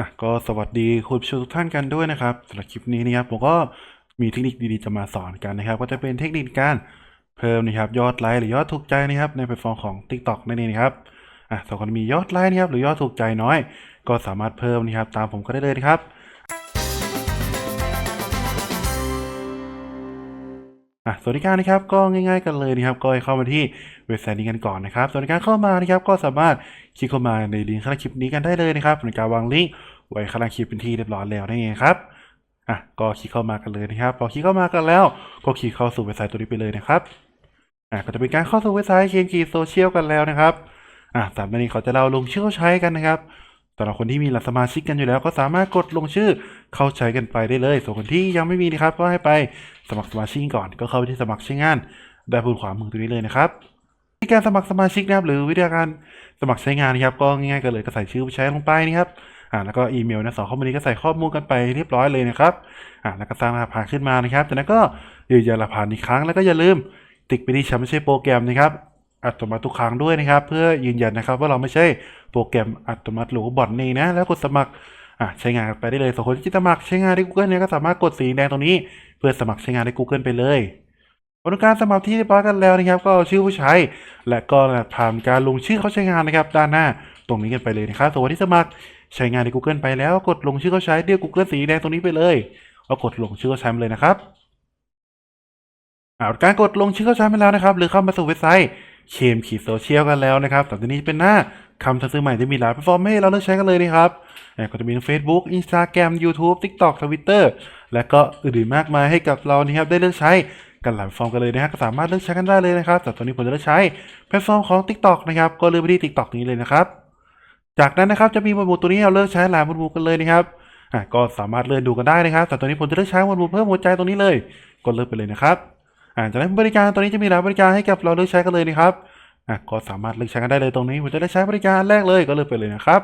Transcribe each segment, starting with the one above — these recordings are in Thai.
อะก็สวัสดีคุณผู้ชมทุกท่านกันด้วยนะครับสำหรับคลิปนี้นะครับผมก็มีเทคนิคดีๆจะมาสอนกันนะครับ ก็จะเป็นเทคนิคการเพิ่มนะครับยอดไลค์หรือยอดถูกใจนะครับในแพลตฟอร์มของ TikTok นั่นเองนะครับอะสำหรับคนมียอดไลค์นะครับหรือยอดถูกใจน้อย ก็สามารถเพิ่มนะครับตามผมก็ได้เลยนะครับ อะสวัสดีการนะครับก็ง่ายๆกันเลยนะครับก็ให้เข้ามาที่เว็บไซต์นี้กันก่อนนะครับส่วนในการเข้ามานะครับก็สามารถคลิกเข้ามาในลิงก์ข้างล่างคลิปนี้กันได้เลยนะครับในการวางลิงก์ไว้ข้างล่างคลิปเป็นที่เรียบร้อยแล้วนั่นเองครับอะก็คลิกเข้ามากันเลยนะครับ พอคลิกเข้ามากันแล้ว ก็คลิกเข้าสู่เว็บไซต์ตัวนี้ไปเลยนะครับอะก็จะเป็นการเข้าสู่เว็บไซต์เคนกีโซเชียลกันแล้วนะครับอะสามนาทีเขาจะเล่าลงชื่อเขาใช้กันนะครับ สำหรับคนที่มีหลักสมาชิกกันอยู่แล้ว ก็สามารถกดลงชื่อเข้าใช้กันไปได้เลย ส่วนคนที่ยังไม่มีนะครับ ก็ให้ไปสมัครสมาชิกก่อน ก็เข้าไปที่สมัครใช้งานได้บนขวามือตรงนี้เลยนะครับวิธีการสมัครสมาชิกนะครับหรือวิธีการสมัครใช้งานนะครับ ก็ง่ายๆกันเลยก็ใส่ชื่อผู้ใช้ลงไปนะครับอ่าแล้วก็อีเมลนะสองข้อมูลนี้ก็ใส่ข้อมูลกันไปเรียบร้อยเลยนะครับอ่าแล้วก็สร้างรหัสผ่านขึ้นมานะครับจากนั้นก็ยืนยันรหัสผ่านอีกครั้งแล้วก็อย่าลืมติ๊กไปที่ฉันไม่ใช่โปรแกรมนะครับ อัตโนมัติทุกครั้งด้วยนะครับ เพื่อยืนยันนะครับว่าเราไม่ใช่โปรแกรมอัตโนมัติหรือบอทนี่นะ แล้วกดสมัครอ่าใช้งานไปได้เลยส่วนคนที่จะสมัครใช้งานใน Google เนี่ยก็สามารถกดสีแดงตรงนี้ เพื่อสมัครใช้งานใน Google ไปเลยผลการสมัครที่เรียบร้อยกันแล้วนะครับ ก็เอาชื่อผู้ใช้ และก็ผ่านการลงชื่อเขาใช้งานนะครับ ด้านหน้าตรงนี้กันไปเลยนะครับส่วนวันที่สมัครใช้งานใน Google ไปแล้วกดลงชื่อเขาใช้เรียก Google สีแดงตรงนี้ไปเลยแล้วกดลงชื่อเขาใช้เลยนะครับการกดลงชื่อเขาใช้มาแล้วนะครับ หรือเข้ามาสู่เว็บไซต์ เคมขีดโซเชียลกันแล้วนะครับแต่ทีนี้เป็นหน้าคำสั่งซื้อใหม่จะมีหลายแพลตฟอร์มให้เราเลือกใช้กันเลยนะครับก็จะมี Facebook Instagram YouTube TikTok Twitter และก็อื่นๆมากมายให้กับเรานะครับได้เลือกใช้กันหลายแพลตฟอร์มกันเลยนะฮะก็สามารถเลือกใช้กันได้เลยนะครับแต่ตอนนี้ผมจะเลือกใช้แพลตฟอร์มของ TikTok นะครับก็เลือกไปที่ TikTok นี้เลยนะครับ จากนั้นนะครับจะมีหมวดหมู่ตัวนี้เราเลือกใช้หลายหมวดหมู่กันเลยนะครับก็สามารถเลื่อนดูกันได้นะครับแต่ตอนนี้ผมจะเลือกใช้หมวดหมู่เพิ่มหัวใจตรงนี้เลยกดเลือกไปเลยนะครับ อ่าจากนั้นบริการตัวนี้จะมีหลายบริการให้กับเราเลือกใช้กันเลยนะครับอะก็สามารถเลือกใช้กันได้เลยตรงนี้ผมจะได้ใช้บริการแรกเลยก็เลือกไปเลยนะครับ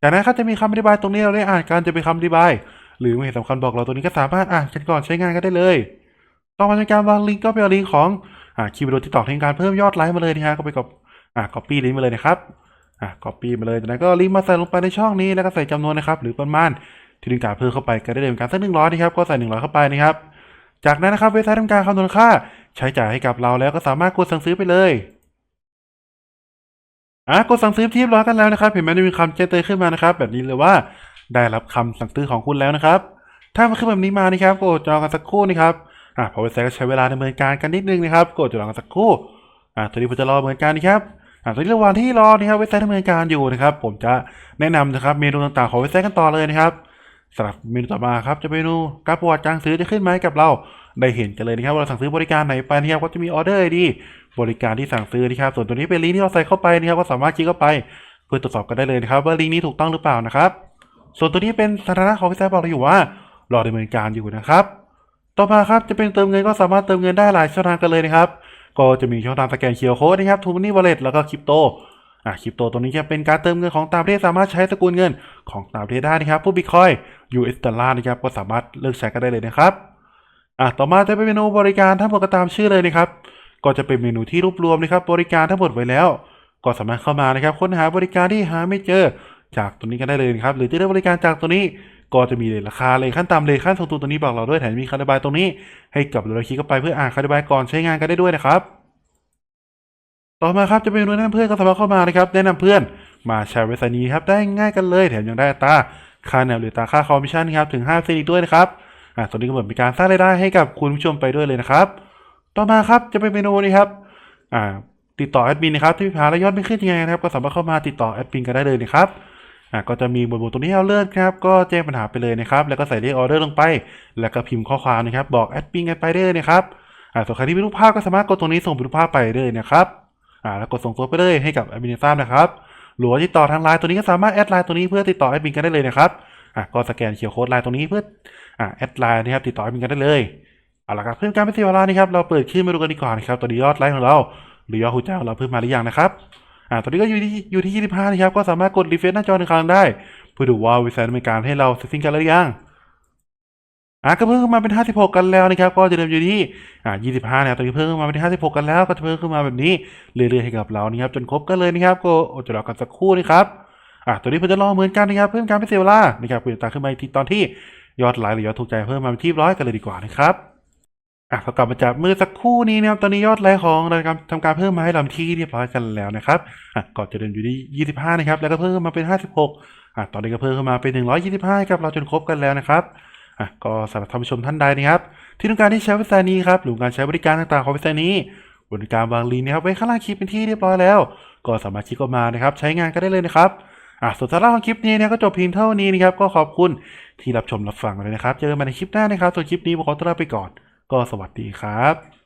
จากนั้นครับจะมีคำอธิบายตรงนี้เราได้อ่านกันจะเป็นคำอธิบาย หรือม่เห็นสำคัญบอกเราตัวนี้ก็สามารถอ่านกันก่อนใช้งานกันได้เลยต่อมาในการวางลิงก์ก็ไปเอาลิงก์ของอ่าคีย์วิดีโอที่ต่อในการเพิ่มยอดไลค์มาเลยนะฮะก็ไปกับอ่า copy ลิงก์มาเลยนะครับอ่า copy มาเลยจากนั้นก็ลิงก์มาใส่ลงไปในช่องนี้แล้วก็ใส่จำนวนนะครับหรือประมาณที่ต้องการเพิ่มเข้าไปก็ได้เลยเหมือนกันสักหนึ่งร้อยนะครับก็ใส่หนึ่งร้อยเข้าไปนะครับ จากนั้นนะครับเว็บไซต์ทำการคำนวณค่า ใช้จ่ายให้กับเราแล้วก็สามารถกดสั่งซื้อไปเลยอะกดสั่งซื้อที่เรียบร้อยกันแล้วนะครับเห็นไหมจะมีคำแจ้งเตือนขึ้นมานะครับ แบบนี้เลยว่าได้รับคำสั่งซื้อของคุณแล้วนะครับ ถ้ามันขึ้นแบบนี้มานะครับกดจองกันสักครู่นะครับอะพอเว็บไซต์ก็ใช้เวลาดำเนินการกันนิดนึงนะครับกดจองกันสักครู่อะตอนนี้ผมจะรอเหมือนกันนะครับอะตอนนี้ระหว่างที่รอนะครับเว็บไซต์ดำเนินการอยู่นะครับ ผมจะแนะนำนะครับเมนูต่างๆของเว็บไซต์กันต่อเลยนะครับ สำหรับเมนูต่อมาครับจะเป็นเมนูการประวัติการซื้อจะขึ้นมาให้กับเราได้เห็นกันเลยนะครับว่าเราสั่งซื้อบริการไหนไปนะครับก็จะมีออเดอร์ดีบริการที่สั่งซื้อนะครับส่วนตัวนี้เป็นลิงก์ที่เราใส่เข้าไปนะครับก็สามารถคลิกเข้าไป เพื่อตรวจสอบกันได้เลยนะครับว่าลิงก์นี้ถูกต้องหรือเปล่านะครับ ส่วนตัวนี้เป็นสถานะของเว็บไซต์บอกเราอยู่ว่ารอดำเนินการอยู่นะครับ ต่อมาครับจะเป็นเติมเงินก็สามารถเติมเงินได้หลายช่องทางกันเลยนะครับ ก็จะมีช่องทางสแกนเคียร์โค้ดนะครับทูมันนี่วอลเล็ตแล้วก็คริปโต อะคริปโตตัวนี้จะเป็นการเติมเงินของตางประเทศสามารถใช้สกุลเงินของตางประเทศได้นะครับพวกบิตคอย US ดอลลาร์นะครับก็สามารถเลือกใช้กันได้เลยนะครับอะต่อมาจะเป็นเมนูบริการทั้งหมดก็ตามชื่อเลยนะครับ ก็จะเป็นเมนูที่รวบรวมนะครับ บริการทั้งหมดไว้แล้ว ก็สามารถเข้ามานะครับ ค้นหาบริการที่หาไม่เจอจากตัวนี้กันได้เลยนะครับ หรือจะได้บริการจากตัวนี้ก็จะมีเลยราคาเลยขั้นต่ำเลยขั้นสูงสุดตัวนี้บอกเราด้วยแถมมีคำอธิบายตรงนี้ ให้กับเราคลิกเข้าไปเพื่ออ่านคำอธิบายก่อนใช้งานกันได้ด้วยนะครับ ต่อมาครับจะเป็นเมนูแนะนำเพื่อนก็สามารถเข้ามานะครับแนะนำเพื่อนมาใช้เว็บไซต์นี้ครับได้ง่ายกันเลยแถมยังได้ตาค่าแนวหรือตาค่าคอมมิชชั่นครับถึง5เซนอีกด้วยนะครับอ่าตัวนี้ก็เหมือนเป็นการสร้างรายได้ให้กับคุณผู้ชมไปด้วยเลยนะครับ ต่อมาครับจะเป็นเมนูนี้ครับอ่าติดต่อแอดมินนะครับที่มีปัญหาและยอดไม่ขึ้นยังไงนะครับก็สามารถเข้ามาติดต่อแอดมินกันได้เลยนะครับอะก็จะมีบทบทตรงนี้เราเลื่อนครับก็แจ้งปัญหาไปเลยนะครับ แล้วก็ใส่เลขออเดอร์ลงไป แล้วก็พิมพ์ข้อความนะครับ บอกแอดมินกันไปได้เลยนะครับอ่าส่วนใครที่มีรูปภาพก็สามารถกดตรงนี้ส่งเป็นรูปภาพไปได้เลยนะครับ อ่าแล้วกดส่งตัวไปเลยให้กับแอดมินทราบนะครับหรือว่าติดต่อทางไลน์ตัวนี้ก็สามารถแอดไลน์ตัวนี้เพื่อติดต่อแอดมินกันได้เลยนะครับอะก็สแกนเคียร์โค้ดไลน์ตรงนี้เพื่ออ่าแอดไลน์นะครับติดต่อแอดมินกันได้เลยเอาละครับเพื่อการไม่เสียเวลานะครับเราเปิดขึ้นมาดูกันดีกว่านะครับตัวนี้ยอดไลค์ของเราหรือยอดหัวใจของเราเพิ่มมาหรือยังนะครับอ่าตอนนี้ก็อยู่ที่อยู่ที่ 25 นะครับ ก็สามารถกดรีเฟรชหน้าจอหนึ่งครั้งได้ เพื่อดูว่าว็บไซต์ดำเนินการให้เราเสร็จสิ้นกันหรือยัง อ่าก็เพิ่มขึ้นมาเป็น 56 กันแล้วนะครับ ก็จะเดิมอยู่ที่อ่า25นะครับตอนนี้เพิ่มขึ้นมาเป็น 56 กันแล้วก็จะเพิ่มขึ้นมาแบบนี้เรื่อยๆให้กับเรานะครับ จนครบกันเลยนะครับ ก็อดใจรอกันสักครู่นะครับอะตัวนี้ผมจะลองเหมือนกันนะครับ เพิ่มการไม่เสียเวลานะครับเปลี่ยนตาขึ้นมาอีกทีตอนที่ยอดไลค์หรือยอดถูกใจเพิ่มมาเป็นที่ร้อยกันเลยดีกว่านะครับอะพอกลับมาจากมือสักครู่นี้นะครับตอนนี้ยอดไลค์ของรายการทำการเพิ่มมาให้ลำที่เรียบร้อยกันแล้วนะครับอะก่อนจะเดินอยู่ที่25 นะครับ แล้วก็เพิ่มมาเป็น 56อะตอนนี้ก็เพิ่มขึ้นมาเป็น 125 ครับเราจนครบกันแล้วนะครับ อะก็สำหรับท่านผู้ชมท่านใดนะครับ ที่ต้องการที่ใช้เว็บไซต์นี้ครับหรือการใช้บริการต่างๆของเว็บไซต์นี้บริการวางลิงก์นะครับไว้ข้างล่างคลิปเป็นที่เรียบร้อยแล้ว ก็สามารถคลิกเข้ามานะครับ ใช้งานก็ได้เลยนะครับอะส่วนสาระของคลิปนี้เนี่ยก็จบเพียงเท่านี้นะครับ ก็ขอบคุณที่รับชมรับฟังเลยนะครับ เจอกันใหม่ในคลิปหน้านะครับส่วนคลิปนี้ผมขอตัวลาไปก่อน ก็สวัสดีครับ